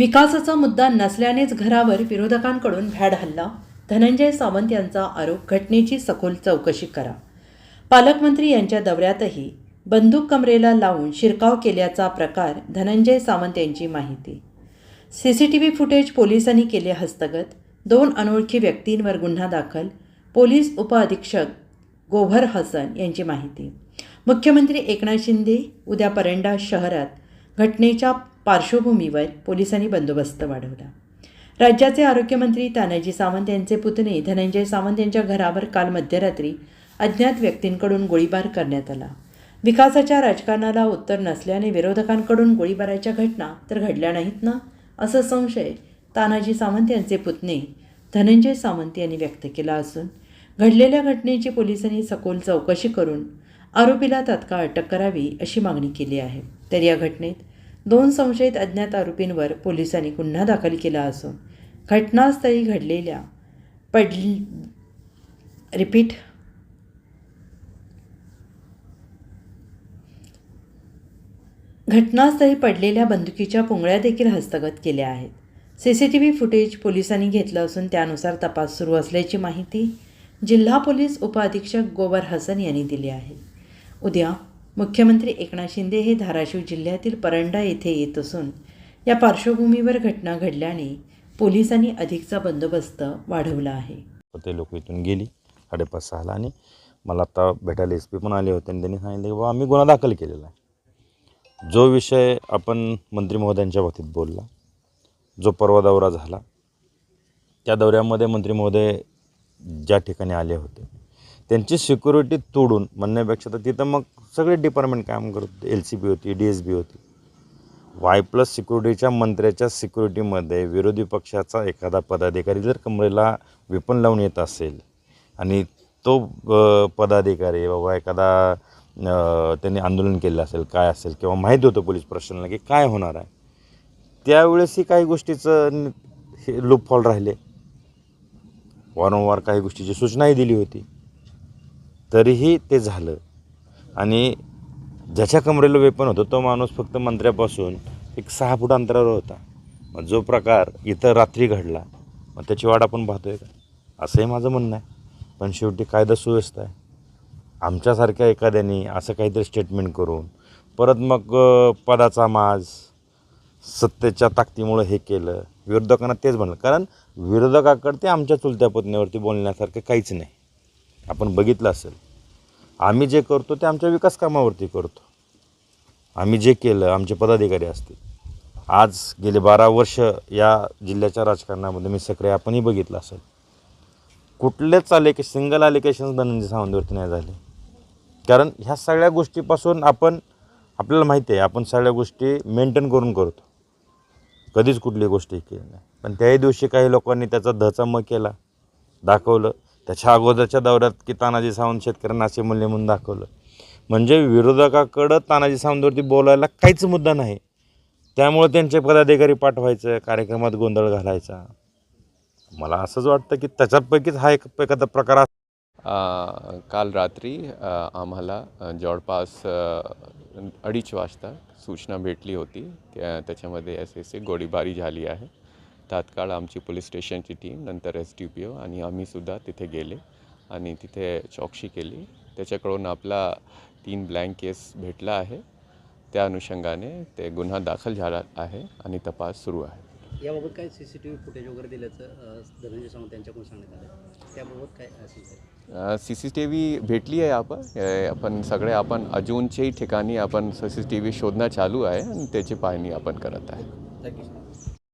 विकासाचा मुद्दा नसल्यानेच घरावर विरोधकांकडून भ्याड हल्ला धनंजय सावंत यांचा आरोप घटनेची सखोल चौकशी करा. पालकमंत्री यांच्या दौऱ्यातही बंदूक कमरेला लावून शिरकाव केल्याचा प्रकार धनंजय सावंत यांची माहिती. C C T V footage पोलिसांनी केले हस्तगत दोन अनोळखी व्यक्तींवर गुन्हा दाखल पोलीस उपअधीक्षक गोभर हसन यांची माहिती. मुख्यमंत्री एकनाथ शिंदे उद्या परंडा शहरात घटनेच्या पार्श्वभूमीवर पोलिसांनी बंदोबस्त वाढवला. राज्याचे आरोग्यमंत्री तानाजी सावंत यांचे पुतणे धनंजय सावंत यांच्या घरावर काल मध्यरात्री अज्ञात व्यक्तींकडून गोळीबार करण्यात आला. विकासाच्या राजकारणाला उत्तर नसल्याने विरोधकांकडून गोळीबाराच्या घटना तर घडल्या नाहीत ना? असा संशय तानाजी सावंत यांचे पुतणे धनंजय सावंत यांनी व्यक्त केला असून घडलेल्या घटनेची पोलिसांनी सखोल चौकशी करून आरोपीला तात्काळ अटक करावी अशी मागणी केली आहे. तर या घटनेत दोन संशयित अज्ञात आरोपींवर पोलिसांनी गुन्हा दाखल केला असून घटनास्थळी घडलेल्या पड रिपीट घटनास्थळी पडलेल्या बंदुकीच्या पुंगळ्या देखील हस्तगत केल्या आहेत. C C T V footage पोलिसांनी घेतलं असून त्यानुसार तपास सुरू असल्याची माहिती जिल्हा पोलीस उपअधीक्षक गोबर हसन यांनी दिली आहे. उद्या मुख्यमंत्री एकनाथ शिंदे हे धाराशिव जिल्ह्यातील परंडा येथे येत असून या पार्श्वभूमीवर घटना घडल्याने पोलिसांनी अधिकचा बंदोबस्त वाढवला आहे. ते लोक इथून गेली साडेपाच सहाला आणि मला आता भेटायला एस पी पण आले होते आणि त्यांनी सांगितलं की बाबा आम्ही गुन्हा दाखल केलेला आहे. जो विषय आपण मंत्री महोदयांच्या बाबतीत बोलला जो परवा दौरा झाला त्या दौऱ्यामध्ये मंत्री महोदय ज्या ठिकाणी आले होते त्यांची सिक्युरिटी तोडून म्हणण्यापेक्षा तर तिथं मग सगळे डिपार्टमेंट काम करत होते. एल सी बी होती डी एस बी होती. वाय प्लस सिक्युरिटीच्या मंत्र्याच्या सिक्युरिटीमध्ये विरोधी पक्षाचा एखादा पदाधिकारी जर कमरेला वेपन लावून येत असेल आणि तो पदाधिकारी बाबा एखादा त्यांनी आंदोलन केलं असेल काय असेल किंवा माहीत होतं पोलीस प्रशासनाला की काय होणार आहे त्यावेळेसही काही गोष्टीचं हे लूपफॉल राहिले. वारंवार काही गोष्टीची सूचनाही दिली होती. तरीही ते झालं. आणि ज्याच्या कमरेला वेपन होतं तो माणूस फक्त मंत्र्यापासून एक सहा फूट अंतरावर होता. मग जो प्रकार इथं रात्री घडला मग त्याची वाट आपण पाहतोय का? असंही माझं म्हणणं आहे. पण शेवटी कायदा सुव्यवस्था आहे. आमच्यासारख्या एखाद्याने असं काहीतरी स्टेटमेंट करून परत मग पदाचा माज सत्तेच्या ताकदीमुळं हे केलं. विरोधकांना तेच म्हणलं. कारण विरोधकाकडे ते आमच्या चुलत्या पत्नीवरती बोलण्यासारखं काहीच नाही. आपण बघितलं असेल. आम्ही जे करतो ते आमच्या विकास कामावरती करतो. आम्ही जे केलं आमचे पदाधिकारी असतील. आज गेले बारा वर्ष या जिल्ह्याच्या राजकारणामध्ये मी सक्रिय आपणही बघितलं असेल. कुठलेच आलेके सिंगल आलिकेशन्स धनंजय सावंतवरती नाही झाले. कारण ह्या सगळ्या गोष्टीपासून आपण आपल्याला माहिती आहे आपण सगळ्या गोष्टी मेंटेन करून करतो. कधीच कुठली गोष्टी केली नाही. पण त्याही दिवशी काही लोकांनी त्याचा धचामग केला दाखवलं. त्याच्या अगोदरच्या दौऱ्यात की तानाजी सावंत शेतकऱ्यांना असे मूल्य म्हणून दाखवलं. म्हणजे विरोधकाकडं तानाजी सावंतवरती बोलायला काहीच मुद्दा नाही. त्यामुळे त्यांचे पदाधिकारी पाठवायचं कार्यक्रमात गोंधळ घालायचा. मला असंच वाटतं की त्याच्यापैकीच हा एक एखादा प्रकार काल रात्री आम्हाला जवळपास अडीच वाजता सूचना भेटली होती. त्या त्याच्यामध्ये असे असे गोळीबारी झाली आहे. तात्काळ आमची पोलीस स्टेशनची टीम नंतर एस टी पी ओ आणि आम्हीसुद्धा तिथे गेले आणि तिथे चौकशी केली. त्याच्याकडून आपला तीन ब्लँक केस भेटला आहे. त्या अनुषंगाने ते गुन्हा दाखल झाला आहे आणि तपास सुरू आहे. याबाबत काय C C T V footage वगैरे दिल्याचं धनंजय सावंत सांगण्यात आलं. त्याबाबत काय असेल सी सी टी व्ही भेटली आहे आपण. आपण सगळे आपण अजूनच्याही ठिकाणी आपण सी सी टी व्ही शोधणं चालू आहे आणि त्याची पाहणी आपण करत आहे. थँक्यू